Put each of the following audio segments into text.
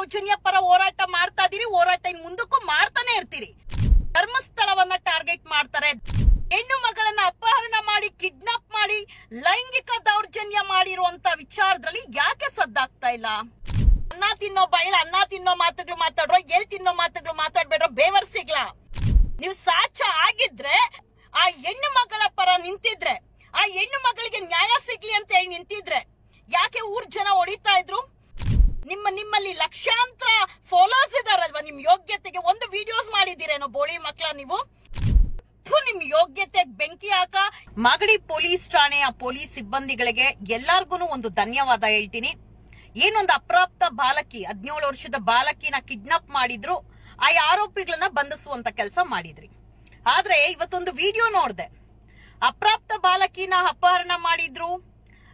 ದೌರ್ಜನ್ಯ ಪರ ಹೋರಾಟ ಮಾಡ್ತಾ ಇದೀರಿ, ಹೋರಾಟ ಇನ್ ಮುಂದಕ್ಕೂ ಮಾಡ್ತಾನೆ ಇರ್ತೀರಿ. ಧರ್ಮಸ್ಥಳವನ್ನ ಟಾರ್ಗೆಟ್ ಮಾಡ್ತಾರೆ. ಹೆಣ್ಣು ಮಗಳನ್ನ ಅಪಹರಣ ಮಾಡಿ ಕಿಡ್ನಾಪ್ ಮಾಡಿ, ಲೈಂಗಿಕ ದೌರ್ಜನ್ಯ ಮಾಡಿರುವಂತ ವಿಚಾರದಲ್ಲಿ ಯಾಕೆ ಸದ್ದಾಗ್ತಾ ಇಲ್ಲ? ಅನ್ನ ತಿನ್ನೋ ಬಯಲ ಅನ್ನ ತಿನ್ನೋ ಮಾತುಗಳು ಮಾತಾಡ್ರೋ, ಎಲ್ ತಿನ್ನೋ ಮಾತುಗಳು ಮಾತಾಡ್ಬೇಡ್ರೋ ಬೇವರ್ ಸಿಗ್ಲಾ. ನೀವು ಸಾಚ ಆಗಿದ್ರೆ, ಆ ಹೆಣ್ಣು ಮಗಳ ಪರ ನಿಂತಿದ್ರೆ, ಆ ಹೆಣ್ಣು ಮಗಳಿಗೆ ನ್ಯಾಯ ಸಿಗ್ಲಿ ಅಂತ ಹೇಳಿ ನಿಂತಿದ್ರೆ, ಯಾಕೆ ಊರ್ ಜನ ಹೊಡಿತಾ ಇದ್ರು? ನಿಮ್ಮ ನಿಮ್ಮಲ್ಲಿ ಲಕ್ಷಾಂತರ ಫಾಲೋವರ್ಸ್ ಇದಾರಲ್ವಾ? ನಿಮ್ ಯೋಗ್ಯತೆಗೆ ಒಂದು ವಿಡಿಯೋಸ್ ಮಾಡಿದಿರೇನೋ ಬೋಳಿ ಮಕ್ಕಳ ನೀವು? ನಿಮ್ ಯೋಗ್ಯತೆ ಬೆಂಕಿ ಹಾಕ. ಮಾಗಡಿ ಪೊಲೀಸ್ ಠಾಣೆಯ ಪೊಲೀಸ್ ಸಿಬ್ಬಂದಿಗಳಿಗೆ ಎಲ್ಲಾರ್ಗು ಒಂದು ಧನ್ಯವಾದ ಹೇಳ್ತೀನಿ. ಏನೊಂದು ಅಪ್ರಾಪ್ತ ಬಾಲಕಿ ಹದಿನೇಳು ವರ್ಷದ ಬಾಲಕಿನ ಕಿಡ್ನಾಪ್ ಮಾಡಿದ್ರು. ಆ ಆರೋಪಿಗಳನ್ನ ಬಂಧಿಸುವಂತ ಕೆಲಸ ಮಾಡಿದ್ರಿ. ಆದ್ರೆ ಇವತ್ತೊಂದು ವಿಡಿಯೋ ನೋಡ್ದೆ. ಅಪ್ರಾಪ್ತ ಬಾಲಕಿನ ಅಪಹರಣ ಮಾಡಿದ್ರು.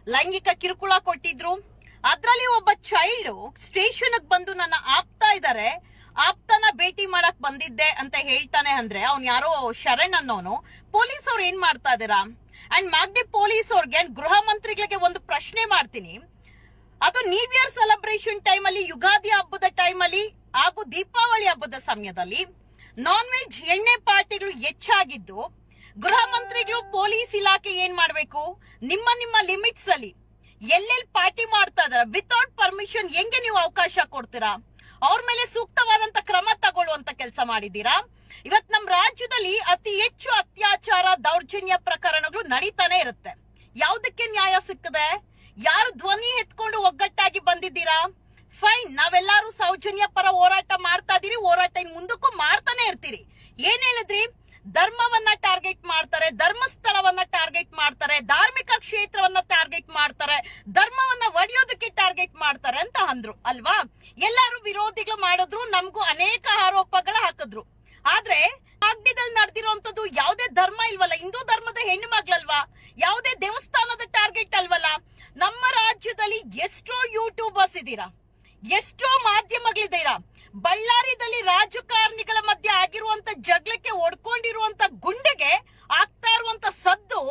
ಲೈಂಗಿಕ ಕಿರುಕುಳ ಕೊಟ್ಟಿದ್ರು. ಅದ್ರಲ್ಲಿ ಒಬ್ಬ ಚೈಲ್ಡ್ ಸ್ಟೇಷನ್ ಬಂದು ನನ್ನ ಆಪ್ತಾ ಇದಾರೆ. ಆಪ್ತನ ಭೇಟಿ ಮಾಡಕ್ ಬಂದಿದ್ದೆ ಅಂತ ಹೇಳ್ತಾನೆ ಅಂದ್ರೆ ಅವ್ನ್ ಯಾರೋ ಶರಣ್ ಅನ್ನೋನು. ಪೊಲೀಸ್ ಅವ್ರು ಏನ್ ಮಾಡ್ತಾ ಇದೀರಾ ಅಂಡ್ ಮಾಗ್ದಿ ಪೊಲೀಸ್ ಅವ್ರಿಗೆ ಗೃಹ ಮಂತ್ರಿಗಳಿಗೆ ಒಂದು ಪ್ರಶ್ನೆ ಮಾಡ್ತೀನಿ. ಅದು ನ್ಯೂ ಇಯರ್ ಸೆಲೆಬ್ರೇಷನ್ ಟೈಮ್ ಅಲ್ಲಿ, ಯುಗಾದಿ ಹಬ್ಬದ ಟೈಮ್ ಅಲ್ಲಿ, ಹಾಗೂ ದೀಪಾವಳಿ ಹಬ್ಬದ ಸಮಯದಲ್ಲಿ ನಾನ್ ವೆಜ್ ಎಣ್ಣೆ ಪಾರ್ಟಿಗಳು ಹೆಚ್ಚಾಗಿದ್ದು, ಗೃಹ ಮಂತ್ರಿಗಳು ಪೊಲೀಸ್ ಇಲಾಖೆ ಏನ್ ಮಾಡ್ಬೇಕು? ನಿಮ್ಮ ನಿಮ್ಮ ಲಿಮಿಟ್ಸ್ ಅಲ್ಲಿ. ಎಲ್ಲೆಲ್ಲಿ ಪಾರ್ಟಿ ಮಾಡ್ತಾ ಇದಾರೆ? ವಿತೌಟ್ ಪರ್ಮಿಷನ್ ಹೆಂಗೆ ನೀವು ಅವಕಾಶ ಕೊಡ್ತೀರಾ? ಅವ್ರ ಮೇಲೆ ಸೂಕ್ತವಾದಂತ ಕ್ರಮ ತಗೊಳ್ಳುವಂತ ಕೆಲಸ ಮಾಡಿದೀರಾ ಇವತ್ ನಮ್ಮ ರಾಜ್ಯದಲ್ಲಿ ಅತಿ ಹೆಚ್ಚು ಅತ್ಯಾಚಾರ, ದೌರ್ಜನ್ಯ ಪ್ರಕರಣಗಳು ನಡೀತಾನೆ ಇರುತ್ತೆ. ಯಾವ್ದಕ್ಕೆ ನ್ಯಾಯ ಸಿಕ್ಕದೆ? ಯಾರು ಧ್ವನಿ ಎತ್ಕೊಂಡು ಒಗ್ಗಟ್ಟಾಗಿ ಬಂದಿದ್ದೀರಾ? ಫೈನ್ ನಾವೆಲ್ಲಾರು ಸೌಜನ್ಯ ಪರ ಹೋರಾಟ ಮಾಡ್ತಾ ಇದೀರಿ, ಹೋರಾಟ ಮುಂದಕ್ಕೂ ಮಾಡ್ತಾನೆ ಇರ್ತೀರಿ. ಏನ್ ಹೇಳಿದ್ರಿ? ಧರ್ಮವನ್ನ ಟಾರ್ಗೆಟ್ ಮಾಡ್ತಾರೆ ಧರ್ಮಸ್ಥಳವನ್ನ ಟಾರ್ಗೆಟ್ ಮಾಡ್ತಾರೆ ಧಾರ್ಮಿಕ ಕ್ಷೇತ್ರವನ್ನ ಟಾರ್ಗೆಟ್ ಮಾಡ್ತಾರೆ ಧರ್ಮವನ್ನ ಒಡೆಯೋದಕ್ಕೆ ಟಾರ್ಗೆಟ್ ಮಾಡ್ತಾರೆ ಅಂತ ಅಂದ್ರು ಅಲ್ವಾ ಎಲ್ಲಾರು ವಿರೋಧಿಗಳು ಮಾಡಿದ್ರು ನಮಗೂ ಅನೇಕ ಆರೋಪಗಳ ಹಾಕಿದ್ರು ಆದ್ರೆ ಮಾಗಡಿದಲ್ಲಿ ನಡೆದಿರುವಂತದ್ದು ಯಾವುದೇ ಧರ್ಮ ಇಲ್ವಲ್ಲ ಹಿಂದೂ ಧರ್ಮದ ಹೆಣ್ಣು ಮಗಳಲ್ವಾ ಯಾವುದೇ ದೇವಸ್ಥಾನದ ಟಾರ್ಗೆಟ್ ಅಲ್ವಲ್ಲ? ನಮ್ಮ ರಾಜ್ಯದಲ್ಲಿ ಎಷ್ಟೋ ಯೂಟ್ಯೂಬರ್ಸ್ ಇದ್ದೀರಾ? ಎಷ್ಟೋ ಮಾಧ್ಯಮಗಳಿದ್ದೀರಾ? ಬಳ್ಳಾರಿದಲ್ಲಿ ರಾಜಕಾರಣಿಗಳ ಮಧ್ಯೆ ಆಗಿರುವಂತ ಜಗಳಕ್ಕೆ ಒಡ್ಕೊಂಡಿರುವಂತ ಗುಂಡೆಗೆ ಆಗ್ತಾ ಇರುವಂತ ಸದ್ದು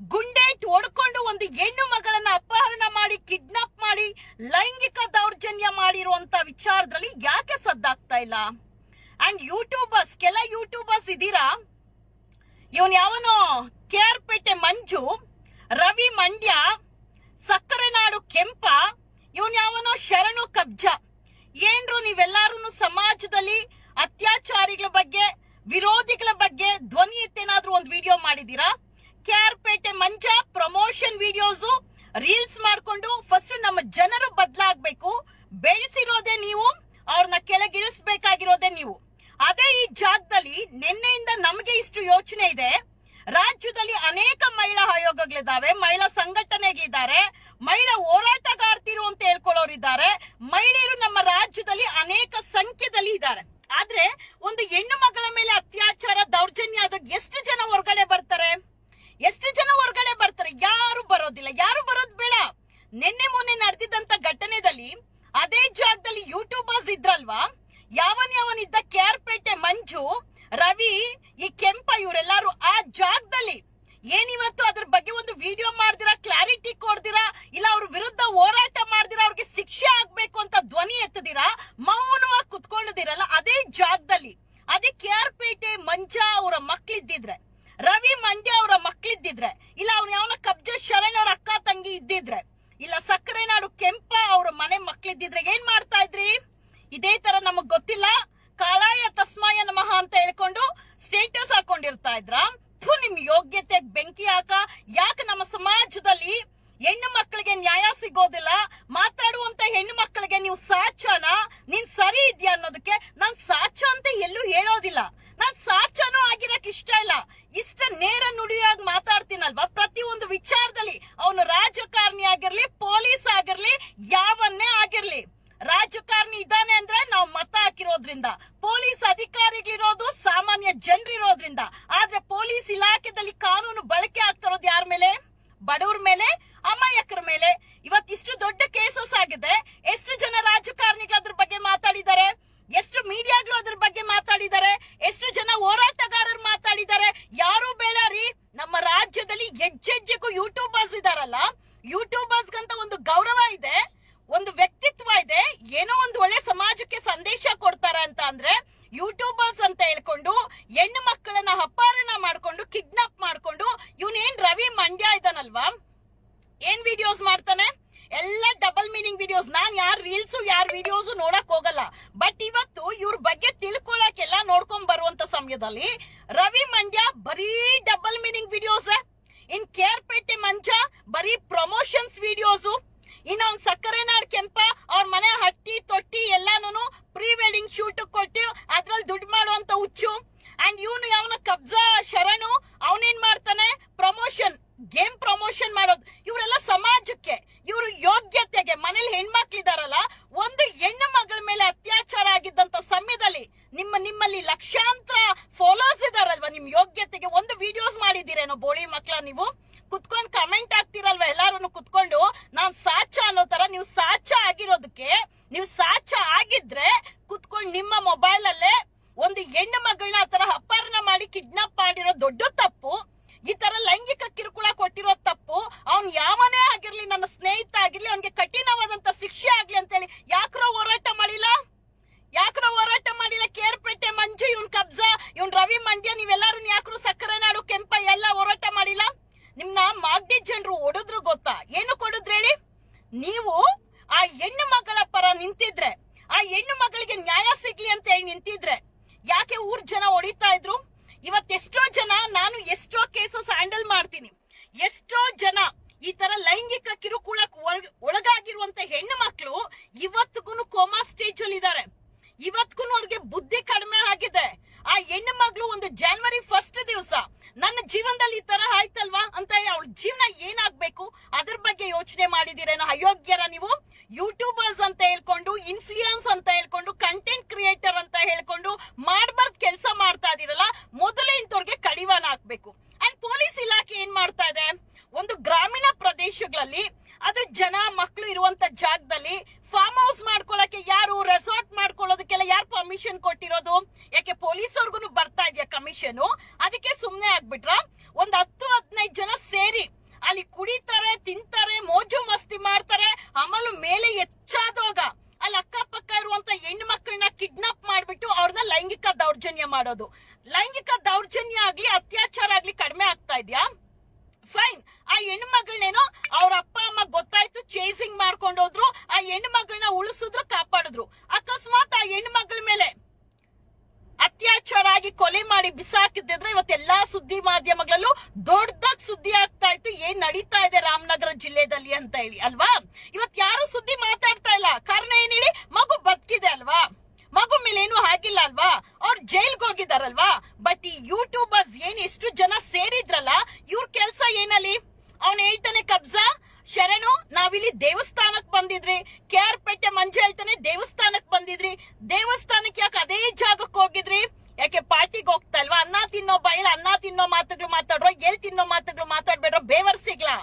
ಗುಂಡೆ ಇಟ್ಟು ಹೊಡ್ಕೊಂಡು ಒಂದು ಹೆಣ್ಣು ಮಗಳನ್ನ ಅಪಹರಣ ಮಾಡಿ ಕಿಡ್ನಾಪ್ ಮಾಡಿ, ಲೈಂಗಿಕ ದೌರ್ಜನ್ಯ ಮಾಡಿರುವಂತ ವಿಚಾರದಲ್ಲಿ ಯಾಕೆ ಸದ್ದಾಗ್ತಾ ಇಲ್ಲ? ಅಂಡ್ ಯೂಟ್ಯೂಬರ್ಸ್ ಕೆಲ ಯೂಟ್ಯೂಬರ್ಸ್ ಇದ್ದೀರಾ? ಇವನ್ ಯಾವನೋ ಕೆ ಪೇಟೆ ಮಂಜು, ರವಿ ಮಂಡ್ಯ, ಸಕ್ಕರೆ ನಾಡು ಕೆಂಪ, ಇವನ್ ಯಾವನೋ ಶರಣು ಕಬ್ಜ. ಏನ್ರು ನೀವೆಲ್ಲಾರು ಸಮಾಜದಲ್ಲಿ ಅತ್ಯಾಚಾರಿಗಳ ಬಗ್ಗೆ, ವಿರೋಧಿಗಳ ಬಗ್ಗೆ ಧ್ವನಿ ಎತ್ತೇನಾದ್ರೂ ಒಂದು ವಿಡಿಯೋ ಮಾಡಿದೀರಾ K R Pete Manja promotion videos reels ಮಾಡ್ಕೊಂಡು ಫಸ್ಟ್ ನಮ್ಮ ಜನರು ಬದಲಾಗಬೇಕು. ಬೆಳೆಸಿರೋದೇ ನೀವು ಅವ್ರನ್ನ ಕೆಳಗಿಳಿಸ್ಬೇಕಾಗಿರೋದೇ ನೀವು. ಅದೇ ಈ ಜಾಗದಲ್ಲಿ ನಿನ್ನೆಯಿಂದ ನಮಗೆ ಇಷ್ಟು ಯೋಚನೆ ಇದೆ. ರಾಜ್ಯದಲ್ಲಿ ಅನೇಕ ಮಹಿಳಾ ಆಯೋಗಗಳಿದ್ದಾವೆ, ಮಹಿಳಾ ಸಂಘಟನೆಗಳಿದ್ದಾರೆ, ಮಹಿಳಾ ಹೋರಾಟಗಾರ್ತಿರು ಅಂತ ಹೇಳ್ಕೊಳ್ಳೋರಿದ್ದಾರೆ, ಮಹಿಳೆಯರು ನಮ್ಮ ರಾಜ್ಯದಲ್ಲಿ ಅನೇಕ ಸಂಖ್ಯೆದಲ್ಲಿ ಇದ್ದಾರೆ. ಆದ್ರೆ ಒಂದು ಹೆಣ್ಣು ಮಗಳ ಮೇಲೆ ಅತ್ಯಾಚಾರ ದೌರ್ಜನ್ಯ ಆದಾಗ ಎಷ್ಟು ಜನ ಹೊರಗಡೆ ಬರ್ತಾರೆ? ಎಷ್ಟು ಜನ ಹೊರಗಡೆ ಬರ್ತಾರೆ? ಯಾರು ಬರೋದಿಲ್ಲ. ಯಾರು ಬರೋದ್ ಬೇಡ. ನಿನ್ನೆ ಮೊನ್ನೆ ನಡೆದಿದ್ದಂತ ಘಟನೆದಲ್ಲಿ ಅದೇ ಜಾಗದಲ್ಲಿ ಯೂಟ್ಯೂಬರ್ಸ್ ಇದ್ರಲ್ವಾ? ಯಾವನ್ ಯಾವನ್ ಇದ್ದ ಪೇಟೆ ಮಂಜು ರವಿ, ಈ ಕೆಂಪ ಇವರೆಲ್ಲರೂ ಆ ಜಾಗದಲ್ಲಿ ಏನಿವತ್ತು ಅದ್ರ ಬಗ್ಗೆ ಒಂದು ವಿಡಿಯೋ ಮಾಡ್ದಿರಾ ಕ್ಲಾರಿಟಿ ಕೊಡ್ದಿರಾ, ಇಲ್ಲ ಅವ್ರ ವಿರುದ್ಧ ಹೋರಾಟ ಮಾಡ್ದಿರಾ, ಅವ್ರಿಗೆ ಶಿಕ್ಷೆ ಆಗ್ಬೇಕು ಅಂತ ಧ್ವನಿ ಎತ್ತದಿರಾ, ಮೌನವಾಗಿ ಕುತ್ಕೊಂಡಿದಿರಲ್ಲ ಅದೇ ಜಾಗದಲ್ಲಿ. ಅದೇ ಕೆ ಆರ್ ಪೇಟೆ ಮಂಜ ಅವರ ಮಕ್ಳಿದ್ದಿದ್ರೆ, ರವಿ ಮಂಡ್ಯ ಅವರ ಮಕ್ಳಿದ್ದಿದ್ರೆ, ಇಲ್ಲ ಅವ್ನ ಯಾವನ ಕಬ್ಜ ಶರಣ್ ಅವ್ರ ಅಕ್ಕ ತಂಗಿ ಇದ್ದಿದ್ರೆ, ಇಲ್ಲ ಸಕ್ಕರೆ ನಾಡು ಕೆಂಪ ಅವ್ರ ಮನೆ ಮಕ್ಳಿದ್ದಿದ್ರೆ ಏನ್ ಮಾಡ್ತಾ ಇದ್ರಿ? ಇದೇ ತರ ನಮಗ್ ಗೊತ್ತಿಲ್ಲ. ಕಾಳಾಯ ತಸ್ಮಾಯ ನಮಃ ಅಂತ ಹೇಳ್ಕೊಂಡು ಸ್ಟೇಟಸ್ ಹಾಕೊಂಡಿರ್ತಾ ಇದ್ರ? ನಿಮ್ ಯೋಗ್ಯತೆ ಬೆಂಕಿ ಹಾಕ. ಯಾಕೆ ನಮ್ಮ ಸಮಾಜದಲ್ಲಿ ಹೆಣ್ಣು ಮಕ್ಕಳಿಗೆ ನ್ಯಾಯ ಸಿಗೋದಿಲ್ಲ? ಮಾತಾಡುವಂತ ಹೆಣ್ಣು ಮಕ್ಕಳಿಗೆ ನೀವು ಸಾಚನ ನೀನ್ ಸರಿ ಇದ್ಯಾ ಅನ್ನೋದಕ್ಕೆ ನಾನ್ ಸಾಚ ಅಂತ ಎಲ್ಲೂ ಹೇಳೋದಿಲ್ಲ ನಾನ್ ಸಾಚನೂ ಆಗಿರಕ್ ಇಷ್ಟ ಇಲ್ಲ ಇಷ್ಟ ನೇರ ನುಡಿಯಾಗಿ ಮಾತಾಡ್ತೀನಲ್ವಾ ಪ್ರತಿ ಒಂದು ವಿಚಾರದಲ್ಲಿ ಅವನು ರಾಜಕಾರಣಿ ಆಗಿರ್ಲಿ ಪೊಲೀಸ್ ಆಗಿರ್ಲಿ ಯಾವನ್ನೇ ಆಗಿರ್ಲಿ ರಾಜಕಾರಣಿ ಇದ್ದಾನೆ ಅಂದ್ರೆ ನಾವು ಮತ ಹಾಕಿರೋದ್ರಿಂದ ಪೊಲೀಸ್ ಅಧಿಕಾರಿಗಳಿರೋದು ಸಾಮಾನ್ಯ ಜನರಿರೋದ್ರಿಂದ. ಆದ್ರೆ ಪೊಲೀಸ್ ಇಲಾಖೆದಲ್ಲಿ ಕಾನೂನು ಬಳಕೆ ಆಗ್ತಿರೋದು ಯಾರ ಮೇಲೆ? ಬಡವ್ರ ಮೇಲೆ, ಅಮಾಯಕರ ಮೇಲೆ. ಇವತ್ತಿಷ್ಟು ದೊಡ್ಡ ಕೇಸಸ್ ಆಗಿದೆ. ಎಷ್ಟು ಜನ ರಾಜಕಾರಣಿಗಳು ಅದ್ರ ಬಗ್ಗೆ ಮಾತಾಡಿದ್ದಾರೆ? ಎಷ್ಟು ಮೀಡಿಯಾಗಳು ಅದ್ರ ಬಗ್ಗೆ ಮಾತಾಡಿದ್ದಾರೆ? ಎಷ್ಟು ಜನ ಹೋರಾಟಗಾರರು ಮಾತಾಡಿದ್ದಾರೆ? ಯಾರು ಬೇಡ ನಮ್ಮ ರಾಜ್ಯದಲ್ಲಿ ಹೆಜ್ಜೆಜ್ಜೆಗೂ ಯೂಟ್ಯೂಬರ್ಸ್ ಇದಾರಲ್ಲ. ಯೂಟ್ಯೂಬರ್ಸ್ ಗಂತ ಒಂದು ಗೌರವ ಇದೆ. ಒಂದು ವ್ಯಕ್ತಿತ್ವ ಇದೆ, ಏನೋ ಒಂದು ಒಳ್ಳೆ ಸಮಾಜಕ್ಕೆ ಸಂದೇಶ ಕೊಡ್ತಾರ ಅಂತ ಅಂದ್ರೆ ಯೂಟ್ಯೂಬರ್ಸ್ ಅಂತ ಹೇಳ್ಕೊಂಡು ಹೆಣ್ಣು ಮಕ್ಕಳನ್ನ ಅಪಹರಣ ಮಾಡ್ಕೊಂಡು ಕಿಡ್ನಾಪ್ ಮಾಡ್ಕೊಂಡು, ಇವನೇನ್ ರವಿ ಮಂಡ್ಯ ಇದ್ದಾನಲ್ವಾ ಏನ್ ವಿಡಿಯೋಸ್ ಮಾಡ್ತಾನೆ? ಎಲ್ಲ ಡಬಲ್ ಮೀನಿಂಗ್ ವಿಡಿಯೋಸ್ ನಾನ್ ಯಾರ ರೀಲ್ಸ್ ಯಾರ ವಿಡಿಯೋಸ್ ನೋಡಕ್ ಹೋಗಲ್ಲ. ಬಟ್ ಇವತ್ತು ಇವ್ರ ಬಗ್ಗೆ ತಿಳ್ಕೊಳಕೆಲ್ಲ ನೋಡ್ಕೊಂಡ್ ಬರುವಂತ ಸಮಯದಲ್ಲಿ ರವಿ ಮಂಡ್ಯ ಬರೀ ಡಬಲ್ ಮೀನಿಂಗ್ ವಿಡಿಯೋಸ್ ಇನ್ ಕೇರ್ ಪೇಟೆ ಮಂಚ ಬರೀ ಪ್ರಮೋಷನ್ಸ್ ವಿಡಿಯೋಸು ಇನ್ನ ಅವ್ನ್ ಸಕ್ಕರೆ ನಾಡ್ ಕೆಂಪ, ಅವ್ರ ಮನೆ ಹಟ್ಟಿ, ತೊಟ್ಟಿ ಎಲ್ಲಾನು ಪ್ರೀ ವೆಡ್ಡಿಂಗ್ ಶೂಟ್ ಕೊಟ್ಟು ಅದ್ರಲ್ಲಿ ದುಡ್ಡು ಮಾಡುವಂತ ಹುಚ್ಚು. ಅಂಡ್ ಇವನು ಯಾವನ ಕಬ್ಜಾ, ಶರಣು, ಅವನೇನ್ ಮಾಡ್ತಾನೆ? ಪ್ರಮೋಷನ್ ಗೇಮ್ ಪ್ರಮೋಷನ್ ಮಾಡೋದು. ಇವರೆಲ್ಲ ಸಮಾಜಕ್ಕೆ, ಇವರು ಯೋಗ್ಯತೆಗೆ, ಮನೇಲಿ ಹೆಣ್ಮಕ್ಳಿದಾರಲ್ಲ, ಒಂದು ಹೆಣ್ಣು ಮಗಳ ಮೇಲೆ ಅತ್ಯಾಚಾರ ಆಗಿದ್ದಂತ ಸಮಯದಲ್ಲಿ ನಿಮ್ಮ ನಿಮ್ಮಲ್ಲಿ ಲಕ್ಷಾಂತರ ಫಾಲೋಸ್ ಇದಾರಲ್ವಾ? ನಿಮ್ ಯೋಗ್ಯತೆಗೆ ಒಂದು ವಿಡಿಯೋಸ್ ಮಾಡಿದ್ದೀರೇನೋ ಬೋಳಿ ಮಕ್ಕಳ ನೀವು? ಕುತ್ಕೊಂಡ್ ಕಮೆಂಟ್ ಆಗ್ತಿರಲ್ವ ಎಲ್ಲಾರು ಕುತ್ಕೊಂಡು, ನಾನ್ ಸಾಚ ಅನ್ನೋ ತರ ನೀವು ಸಾಚ ಆಗಿರೋದಕ್ಕೆ, ನೀವು ಸಾಚ ಆಗಿದ್ರೆ ಕುತ್ಕೊಂಡು ನಿಮ್ಮ ಮೊಬೈಲ್ ಅಲ್ಲೇ ಒಂದು ಹೆಣ್ಣು ಮಗಳನ್ನ ತರ ಅಪಹರಣ ಮಾಡಿ ಕಿಡ್ನಾಪ್ ಮಾಡಿರೋ ದೊಡ್ಡ ತಪ್ಪು ಈ ತರ ಲೈಂಗಿಕ ಕಿರುಕುಳ ಕೊಟ್ಟಿರೋ ತಪ್ಪು ಅವ್ನ್ ಯಾವನೇ ಆಗಿರ್ಲಿ ನನ್ನ ಸ್ನೇಹಿತ ಆಗಿರ್ಲಿ ಅವ್ನಿಗೆ ಕಠಿಣವಾದಂತ ಶಿಕ್ಷೆ ಆಗ್ಲಿ ಅಂತೇಳಿ ಯಾಕ್ರೋ ಹೋರಾಟ ಮಾಡಿಲ್ಲ ಯಾಕ್ರೋ ಹೋರಾಟ ಮಾಡಿಲ್ಲ ಕೇರ್ಪೇಟೆ ಮಂಜು ಇವ್ನ್ ಕಬ್ಜಾ ಇವ್ನ್ ರವಿ ಮಂಡ್ಯ ನೀವೆಲ್ಲಾರು ಯಾಕ್ರು ಸಕ್ಕರೆ ನಾಡು ಕೆಂಪ ಎಲ್ಲ ಹೋರಾಟ ಮಾಡಿಲ್ಲ ನಿಮ್ನ ಮಾಗಡಿ ಜನರು ಹೊಡೆದ್ರು ಗೊತ್ತಾ ಏನು ಕೊಡುದ್ರು ಹೇಳಿ ನೀವು ಆ ಹೆಣ್ಣು ಮಗಳ ಪರ ನಿಂತಿದ್ರೆ ಆ ಹೆಣ್ಣು ಮಗಳಿಗೆ ನ್ಯಾಯ ಸಿಗ್ಲಿ ಅಂತ ಹೇಳಿ ನಿಂತಿದ್ರೆ ಯಾಕೆ ಊರ್ ಜನ ಹೊಡಿತಾ ಇದ್ರು ಇವತ್ತೆಷ್ಟೋ ಜನ ನಾನು ಎಷ್ಟೋ ಕೇಸಸ್ ಹ್ಯಾಂಡಲ್ ಮಾಡ್ತೀನಿ ಎಷ್ಟೋ ಜನ ಈ ತರ ಲೈಂಗಿಕ ಕಿರುಕುಳಕ್ ಒಳಗ್- ಒಳಗಾಗಿರುವಂತ ಹೆಣ್ಣು ಮಕ್ಕಳು ಇವತ್ತಿಗೂ ಕೋಮಾ ಸ್ಟೇಜ್ ಅಲ್ಲಿ ಇದ್ದಾರೆ ಇವತ್ತಿಗೂ ಅವ್ರಿಗೆ ಬುದ್ಧಿ ಕಡಿಮೆ ಆಗಿದೆ. ಆ ಹೆಣ್ಣು ಮಗಳು ಒಂದು ಜಾನ್ವರಿ ಫಸ್ಟ್ ದಿವಸ, ನನ್ನ ಜೀವನದಲ್ಲಿ ಈ ತರ ಆಯ್ತಲ್ವಾ ಅಂತ ಅವಳ ಜೀವನ ಏನಾಗ್ಬೇಕು? ಅದ್ರ ಬಗ್ಗೆ ಯೋಚನೆ ಮಾಡಿದಿರೇನೋ ಅಯೋಗ್ಯರ ನೀವು? ಯೂಟ್ಯೂಬರ್ಸ್ ಅಂತ ಹೇಳ್ಕೊಂಡು ಇನ್ಫ್ಲೂಯನ್ಸ್ ಅಂತ ಹೇಳ್ಕೊಂಡು ಕಂಟೆಂಟ್ ಕ್ರಿಯೇಟರ್ ಅಂತ ಹೇಳ್ಕೊಂಡು ಮಾಡ್ಬಾರ್ದು ಕೆಲಸ ಮಾಡ್ತಾ ಇದೀರಲ್ಲ ಮೊದಲೇ ಇಂಥವ್ರಿಗೆ ಕಡಿವಾಣ ಹಾಕ್ಬೇಕು ಅಂಡ್ ಪೊಲೀಸ್ ಇಲಾಖೆ ಏನ್ ಮಾಡ್ತಾ ಇದೆ ಒಂದು ಗ್ರಾಮೀಣ ಅದು ಜನ ಮಕ್ಕಳು ಇರುವಂತ ಜಾಗದಲ್ಲಿ ಫಾರ್ಮ್ ಹೌಸ್ ಮಾಡ್ಕೊಳಕ್ಕೆ ಯಾರು ರೆಸಾರ್ಟ್ ಮಾಡ್ಕೊಳ್ಳೋದಕ್ಕೆಲ್ಲ ಯಾರು ಪರ್ಮಿಷನ್ ಕೊಟ್ಟಿರೋದು? ಯಾಕೆ ಪೊಲೀಸ್ ಅವ್ರಿಗೂ ಬರ್ತಾ ಇದೆಯಾ ಕಮಿಷನ್ ಅದಕ್ಕೆ ಸುಮ್ನೆ ಆಗ್ಬಿಟ್ರ? ಒಂದ್ ಹತ್ತು, ಹದಿನೈದು ಜನ ಸೇರಿ ಅಲ್ಲಿ ಕುಡಿತಾರೆ, ತಿಂತಾರೆ, ಮೋಜು ಮಸ್ತಿ ಮಾಡ್ತಾರೆ ಆಮೇಲೆ ಮೇಲೆ ಹೆಚ್ಚಾದೋಗ ಅಲ್ಲಿ ಅಕ್ಕಪಕ್ಕ ಇರುವಂತ ಹೆಣ್ಣು ಮಕ್ಕಳನ್ನ ಕಿಡ್ನಾಪ್ ಮಾಡ್ಬಿಟ್ಟು ಅವ್ರನ್ನ ಲೈಂಗಿಕ ದೌರ್ಜನ್ಯ ಮಾಡೋದು ಲೈಂಗಿಕ ದೌರ್ಜನ್ಯ ಆಗ್ಲಿ ಅತ್ಯಾಚಾರ ಆಗ್ಲಿ ಕಡಿಮೆ ಆಗ್ತಾ ಇದೆಯಾ ಫೈನ್ ಆ ಹೆಣ್ಣು ಮಗಳನ್ನೇನೋ ಅವ್ರ ಅಪ್ಪ ಅಮ್ಮ ಗೊತ್ತಾಯ್ತು ಚೇಸಿಂಗ್ ಮಾಡ್ಕೊಂಡು ಹೋದ್ರು ಆ ಹೆಣ್ಣು ಮಗಳನ್ನ ಉಳಿಸಿದ್ರು ಕಾಪಾಡಿದ್ರು ಅಕಸ್ಮಾತ್ ಆ ಹೆಣ್ಣು ಮಗಳ ಮೇಲೆ ಅತ್ಯಾಚಾರ ಆಗಿ ಕೊಲೆ ಮಾಡಿ ಬಿಸಾಕಿದ್ರೆ ಇವತ್ತೆಲ್ಲಾ ಸುದ್ದಿ ಮಾಧ್ಯಮಗಳಲ್ಲೂ ದೊಡ್ಡದಾಗ್ ಸುದ್ದಿ ಆಗ್ತಾ ಇತ್ತು. ಏನ್ ನಡೀತಾ ಇದೆ ರಾಮನಗರ ಜಿಲ್ಲೆದಲ್ಲಿ ಅಂತ ಹೇಳಿ, ಅಲ್ವಾ? ಇವತ್ ಯಾರು ಸುದ್ದಿ ಮಾತಾಡ್ತಾ ಇಲ್ಲ. ಕಾರಣ ಏನ್ ಹೇಳಿ, ಮಗು ಬದುಕಿದೆ ಅಲ್ವಾ? ಮಗು ಮೇಲೆ ಏನು ಆಗಿಲ್ಲ ಅಲ್ವಾ? ಅವ್ರ ಜೈಲ್ಗೆ ಹೋಗಿದಾರಲ್ವಾ? ಬಟ್ ಈ ಯೂಟ್ಯೂಬರ್ಸ್ ಏನ್ ಎಷ್ಟು ಜನ ಸೇರಿದ್ರಲ್ಲ, ಇವ್ರ ಕೆಲ್ಸ ಏನಲ್ಲಿ ಅವನ್ ಹೇಳ್ತಾನೆ, ಕಬ್ಜಾ, ಶರಣು, ನಾವಿಲ್ಲಿ ದೇವಸ್ಥಾನಕ್ ಬಂದಿದ್ರಿ. ಕೆ ಆರ್ ಪೇಟೆ ಮಂಜು ಹೇಳ್ತಾನೆ, ದೇವಸ್ಥಾನಕ್ ಬಂದಿದ್ರಿ. ದೇವಸ್ಥಾನಕ್ಕೆ ಯಾಕೆ ಅದೇ ಜಾಗಕ್ಕೆ ಹೋಗಿದ್ರಿ ಯಾಕೆ ಪಾರ್ಟಿಗೆ ಹೋಗ್ತಾ ಇಲ್ವಾ ಅನ್ನ ತಿನ್ನೋ ಬಯಲ್ ಅನ್ನ ತಿನ್ನೋ ಮಾತುಗಳು ಮಾತಾಡ್ರೋ ಎಲ್ ತಿನ್ನೋ ಮಾತುಗಳು ಮಾತಾಡ್ಬೇಡ್ರೋ ಬೇವರ್ ಸಿಗ್ಲಾ?